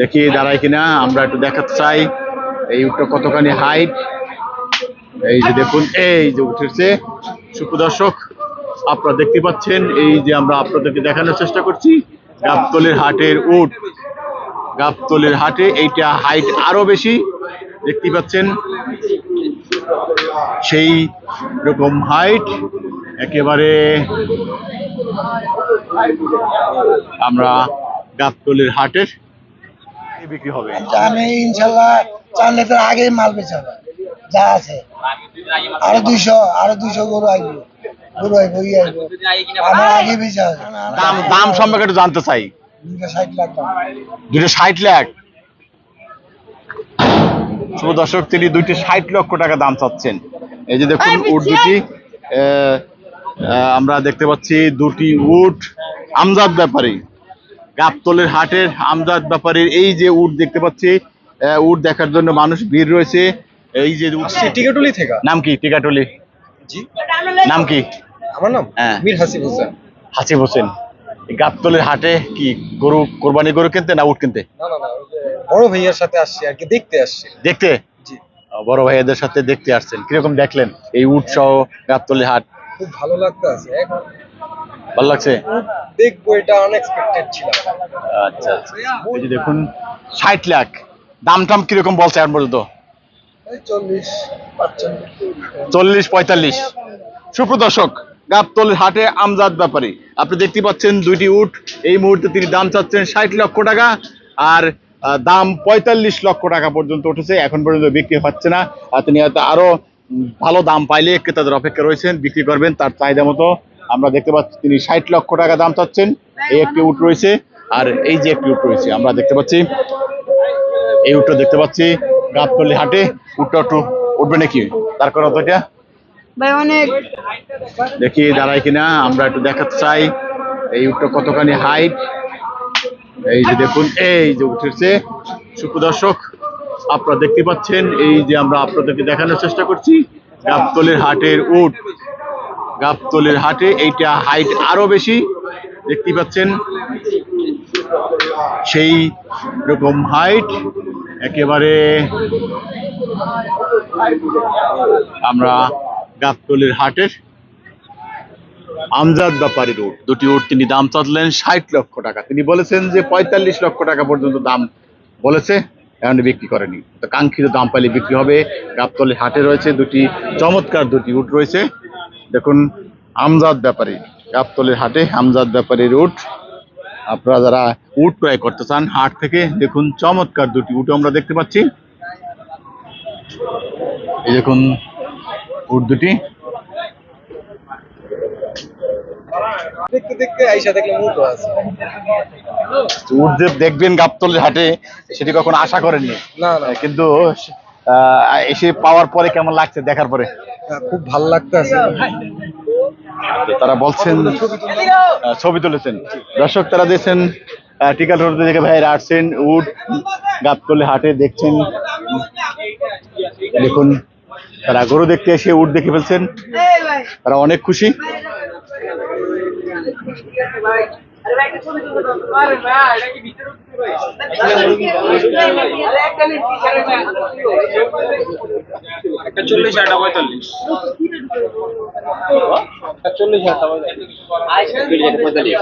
দেখি দাঁড়ায় কিনা, আমরা একটু দেখাতে চাই। এই উটটা কতখানি হাইট এই যে দেখুন, এই যে উঠেছে। সুপ্রদর্শক আপনারা দেখতে পাচ্ছেন, এই যে আমরা আপনাদেরকে দেখানোর চেষ্টা করছি, গাবতলের হাটের উট। গাবতলের হাটে এইটা হাইট আরও বেশি, দেখতে পাচ্ছেন। সেই রকম হাইট একেবারে আমরা গাবতলের হাটের বিক্রি হবে? আমি ইনশাল্লাহ চার লিটার আগেই মাল বেচা হবে যা আছে। আরও দুইশো আরও দুইশো গরু আইব গরু আইব ই আইব। আমার আগে বেচা হবে। দাম দাম সম্পর্কে একটু জানতে চাই। দুইশো ষাট লাখ দুটো ষাট লাখ? শুভ দর্শক তিনি দুইটি ষাট লক্ষ টাকা দাম চাচ্ছেন। এই যে দেখুন উট দুটি আমরা দেখতে পাচ্ছি দুটি উট আমজাদ ব্যাপারী। গাবতলের হাটের আমজাদ ব্যাপারীর এই যে উট দেখতে পাচ্ছি উট দেখার জন্য মানুষ ভিড় রয়েছে। এই যে উট টিকাটুলি থেকে? নাম কি? টিকাটলি। নাম কি? আমার নাম? হ্যাঁ। মীর হাসিব হোসেন। হাসিব হোসেন। গাবতলের হাটে কি গরু কোরবানি গরু কিনতে না উট কিনতে? বড় ভাইয়ার সাথে আসছি আর কি দেখতে আসছি। দেখতে? বড় ভাইয়াদের সাথে দেখতে আসছেন। কীরকম দেখলেন এই উট সহ গাবতলের হাট? খুব ভালো লাগতে আছে। ভালো লাগছে? দেখব এটা আনএক্সপেক্টেড ছিল। আচ্ছা আচ্ছা। এই যে দেখুন ষাট লাখ। দাম টাম কীরকম বলছে এখন পর্যন্ত? এই চল্লিশ পাঁচচল্লিশ। চল্লিশ পঁয়তাল্লিশ। সুপ্রদর্শক গাবতলের হাটে আমজাদ ব্যাপারী। আপনি দেখতে পাচ্ছেন দুইটি উট। এই মুহূর্তে তিনি দাম চাচ্ছেন ষাট লক্ষ টাকা আর দাম পঁয়তাল্লিশ লক্ষ টাকা পর্যন্ত উঠেছে। এখন পর্যন্ত বিক্রি হচ্ছে না। তিনি হয়তো আরও ভালো দাম পাইলে ক্রেতাদের অপেক্ষা রয়েছেন। বিক্রি করবেন তার চাহিদা মতো। আমরা দেখতে পাচ্ছি তিনি ষাট লক্ষ টাকা দাম চাচ্ছেন। এই একটি উট রয়েছে। আর এই যে একটি উট রয়েছে আমরা দেখতে পাচ্ছি। এই উটটা দেখতে পাচ্ছি গাবতলি হাটে। উটটা একটু উঠবে নাকি? তার কারণ এটা? অনেক। দেখি দাঁড়ায় কিনা আমরা একটু দেখাতে চাই। এই উটটা কতখানি হাইট এই যে দেখুন এই যে উঠেছে সুপ্রদর্শক আপনারা দেখতে পাচ্ছেন এই যে আমরা আপনাদেরকে দেখানোর চেষ্টা করছি গাবতলের হাটের উট। গাবতলের হাটে এইটা হাইট আরও বেশি। দেখতে পাচ্ছেন, সেই রকম হাইট একেবারে আমরা গাবতলের হাটের আমজাদ ব্যাপারীর উট দুটি উট তিনি দাম চাচ্লেন ষাট লক্ষ টাকা। তিনি বলেছেন যে পঁয়তাল্লিশ লক্ষ টাকা পর্যন্ত দাম বলেছে, এখন বিক্রি করেনি। তো কাঙ্ক্ষিত দাম পাইলে বিক্রি হবে। গাবতলি হাটে রয়েছে দুটি চমৎকার দুটি উট রয়েছে। দেখুন আমজাদ ব্যাপারী গাবতলির হাটে আমজাদ ব্যাপারীর উট। আপনারা যারা উট ক্রয় করতে চান হাট থেকে দেখুন চমৎকার দুটি উট আমরা দেখতে পাচ্ছি। এই দেখুন উট দুটি। উট যে দেখবেন গাবতলের হাটে সেটি কখনো আশা করেননি। কিন্তু এসে পাওয়ার পরে কেমন লাগছে দেখার পরে? হ্যাঁ, খুব ভালো লাগতে আছে তো তারা বলছেন আহ, ছবি তুলেছেন। দর্শক তারা দেখছেন টিকাল রোড থেকে ভাইয়েরা আসছেন উট গাবতলে হাটে দেখছেন। দেখুন তারা গরু দেখতে এসে উট দেখে ফেলছেন। তারা অনেক খুশি। একটা ছবি তুলে দাও আরে ভাই এটা কি ভিতরে উঠতে ভাই আরে একটা নেই আরে ভাই একটা চল্লিশ একটা পঁয়তাল্লিশ। চল্লিশ হাজার পঁয়তাল্লিশ।